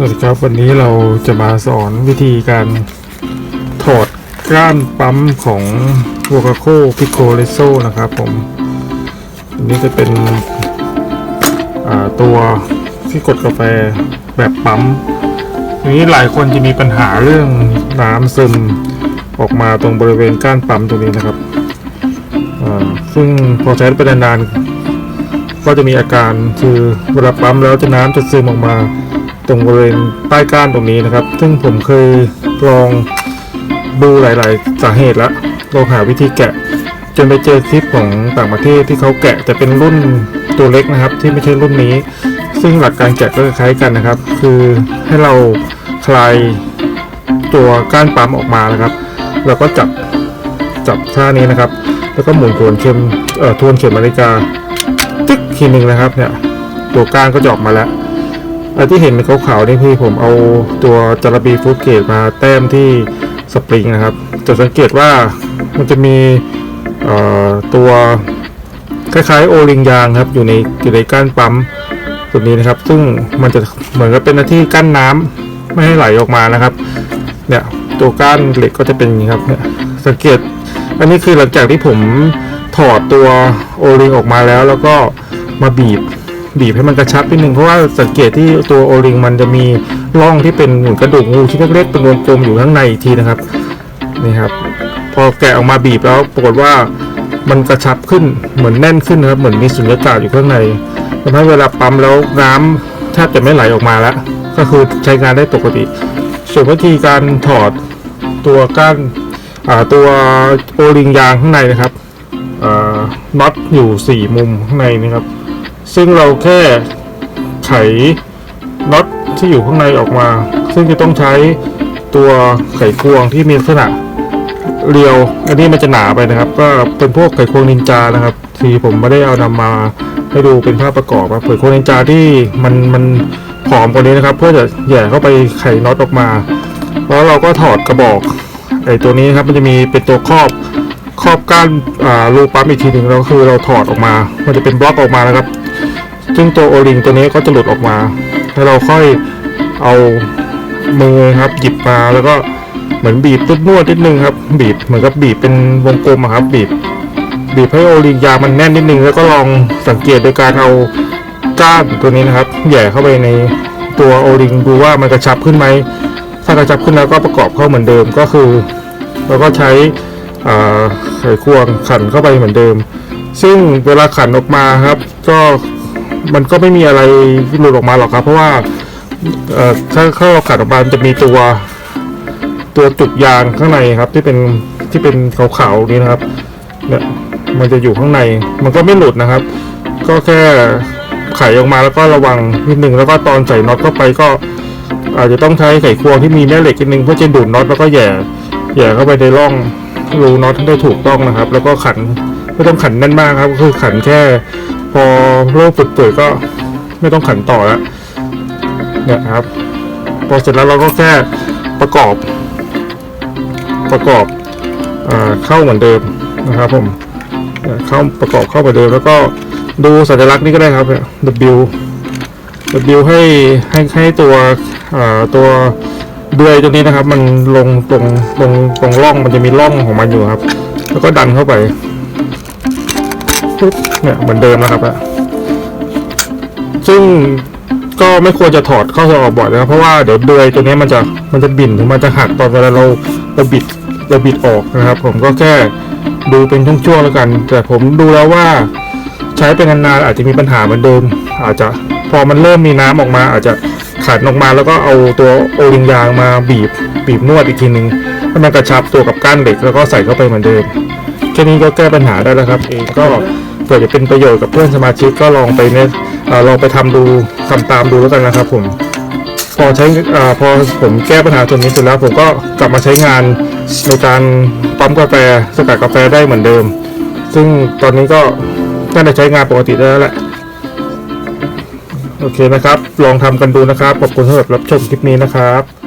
สวัสดีครับวันนี้เราจะมาสอนวิธีการถอดก้านปั๊มของว o คาโคพิโคเลโซนะครับผมอันนี้จะเป็นตัวที่กดกาแฟแบบปั๊มทีนี้หลายคนจะมีปัญหาเรื่องน้ำซึมออกมาตรงบริเวณก้านปั๊มตรงนี้นะครับซึ่งพอใช้ไปนานๆก็จะมีอาการคือเวลาปั๊มแล้วจะน้ำจะซึมออกมา ตรงบริเวณใต้ก้านตรงนี้นะครับ ซึ่งผมเคยลองดูหลาย ๆ สาเหตุแล้วลองหาวิธีแกะ จนไปเจอคลิปของต่างประเทศที่เขาแกะแต่เป็นรุ่นตัวเล็กนะครับ ที่ไม่ใช่รุ่นนี้ ซึ่งหลักการแกะก็คล้ายกันนะครับ คือให้เราคลายตัวก้านปั๊มออกมานะครับ แล้วก็จับจับท่านี้นะครับ แล้วก็หมุนทวนเข็มเอ่อทวนเข็มนาฬิกาตึ๊กทีหนึ่งนะครับเนี่ยตัวก้านก็จะออกมาแล้ว ที่เห็นเป็นขาวๆนี่คือผมเอาตัวจาระบีฟูดเกตมาแต้มที่สปริงนะครับ จะสังเกตว่ามันจะมีตัวคล้ายๆ โอลิงยางครับ อยู่ในอยู่ในก้านปั๊มตัวนี้นะครับ ซึ่งมันจะเหมือนกับเป็นหน้าที่กั้นน้ำไม่ให้ไหลออกมานะครับ เนี่ยตัวก้านเหล็กก็จะเป็นอย่างนี้ครับเนี่ยสังเกต อันนี้คือหลังจากที่ผมถอดตัวโอลิงออกมาแล้ว แล้วก็มาบีบ บีบให้มันกระชับนิดนึงเพราะว่าสังเกตที่ตัวโอลิงมันจะมีร่องที่เป็นเหมือนกระดูกงูชิ้นเล็กๆเป็นวงกลมอยู่ข้างในอีกทีนะครับนี่ครับ พอแกะออกมาบีบแล้วปรากฏว่ามันกระชับขึ้นเหมือนแน่นขึ้นนะครับเหมือนมีสุญญากาศอยู่ข้างในทำให้เวลาปั๊มแล้วน้ำแทบจะไม่ไหลออกมาแล้ว ก็คือใช้งานได้ปกติ ส่วนวิธีการถอดตัวก้านตัวโอลิงยางข้างในนะครับน็อตอยู่สี่มุมข้างในนะครับ ซึ่งเราแค่ไขน็อตที่อยู่ข้างในออกมา ซึ่งจะต้องใช้ตัวไขควงที่มีลักษณะเรียว อันนี้มันจะหนาไปนะครับ ก็เป็นพวกไขควงนินจานะครับ ที่ผมไม่ได้เอานำมาให้ดูเป็นภาพประกอบครับไขควงนินจาที่มันมันผอมกว่านี้นะครับ เพื่อจะแย่เข้าไปไขน็อตออกมา แล้วเราก็ถอดกระบอกไอ้ตัวนี้ครับมันจะมีเป็นตัวครอบครอบก้านรูปั๊มอีกทีหนึ่งแล้วคือเราถอดออกมา มันจะเป็นบล็อกออกมานะครับ ซึ่งตัวโอลิงตัวนี้ก็จะหลุดออกมา แล้วเราค่อยเอามือครับ หยิบมาแล้วก็เหมือนบีบนวดนิดนึงครับ บีบเหมือนกับบีบเป็นวงกลมอะครับ บีบ บีบให้โอลิงยางมันแน่นนิดนึง แล้วก็ลองสังเกตโดยการเอาก้านตัวนี้นะครับแหย่เข้าไปในตัวโอลิงดูว่ามันกระชับขึ้นไหมถ้ากระชับขึ้นแล้วก็ประกอบเข้าเหมือนเดิมก็คือเราก็ใช้ไขควงขันเข้าไปเหมือนเดิม ซึ่งเวลาขันออกมาครับ ก็ มันก็ไม่มีอะไรหลุดออกมาหรอกครับ เพราะว่าถ้าถ้าเราขันออกมานจะมีตัวตัวจุกยางข้างในครับ ที่เป็นที่เป็นขาวๆนี้นะครับเนี่ยมันจะอยู่ข้างใน มันก็ไม่หลุดนะครับ ก็แค่ไขออกมาแล้วก็ระวังนิดนึงแล้วก็ตอนใส่น็อตเข้าไปก็ อาจจะต้องใช้ไขควงที่มีแม่เหล็กนิดนึงเพื่อจะดูดน็อตแล้วก็แย่แย่เข้าไปในร่องรูน็อตให้ได้ถูกต้องนะครับ แล้วก็ขันไม่ต้องขันแน่นมากครับก็คือขันแค่ พอเริ่มเปื่อยๆก็ไม่ต้องขันต่อแล้วเนี่ยครับ พอเสร็จแล้วเราก็แค่ประกอบ ประกอบเอเข้าเหมือนเดิมนะครับผมเข้าประกอบเข้าเหมือนเดิม แล้วก็ดูสัญลักษณ์นี้ก็ได้ครับ W W ให้ให้ให้ตัวตัวเดือยตัวนี้นะครับ มันลงตรงตรงตรงร่องมันจะมีร่องของมันอยู่ครับ แล้วก็ดันเข้าไป ปุ๊บเนี่ยเหมือนเดิมนะครับอะซึ่งก็ไม่ควรจะถอดเข้าถอดออกบ่อยนะครับเพราะว่าเดี๋ยวเดือยตัวนี้มันจะมันจะบินมันจะหักตอนเวลาเราเราบิดเราบิดออกนะครับ ผมก็แค่ดูเป็นช่วงๆแล้วกัน แต่ผมดูแล้วว่าใช้เป็นนานๆอาจจะมีปัญหาเหมือนเดิม อาจจะพอมันเริ่มมีน้ำออกมา อาจจะขันออกมาแล้วก็เอาตัวโอลิงยางมาบีบบีบนวดอีกทีหนึ่งให้มันกระชับตัวกับก้านเหล็กแล้วก็ใส่เข้าไปเหมือนเดิมแค่นี้ก็แก้ปัญหาได้แล้วครับเองก็ เผื่อจะเป็นประโยชน์กับเพื่อนสมาชิกก็ลองไปเนี่ยลองไปทำดูทำตามดูแล้วกันนะครับผม พอใช้อพอผมแก้ปัญหาตัวนี้เสร็จแล้ว ผมก็กลับมาใช้งานในการปั๊มกาแฟสกัดกาแฟได้เหมือนเดิม ซึ่งตอนนี้ก็น่าจะใช้งานปกติได้แล้วแหละโอเคนะครับ ลองทำกันดูนะครับ ขอบคุณสำหรับรับชมคลิปนี้นะครับ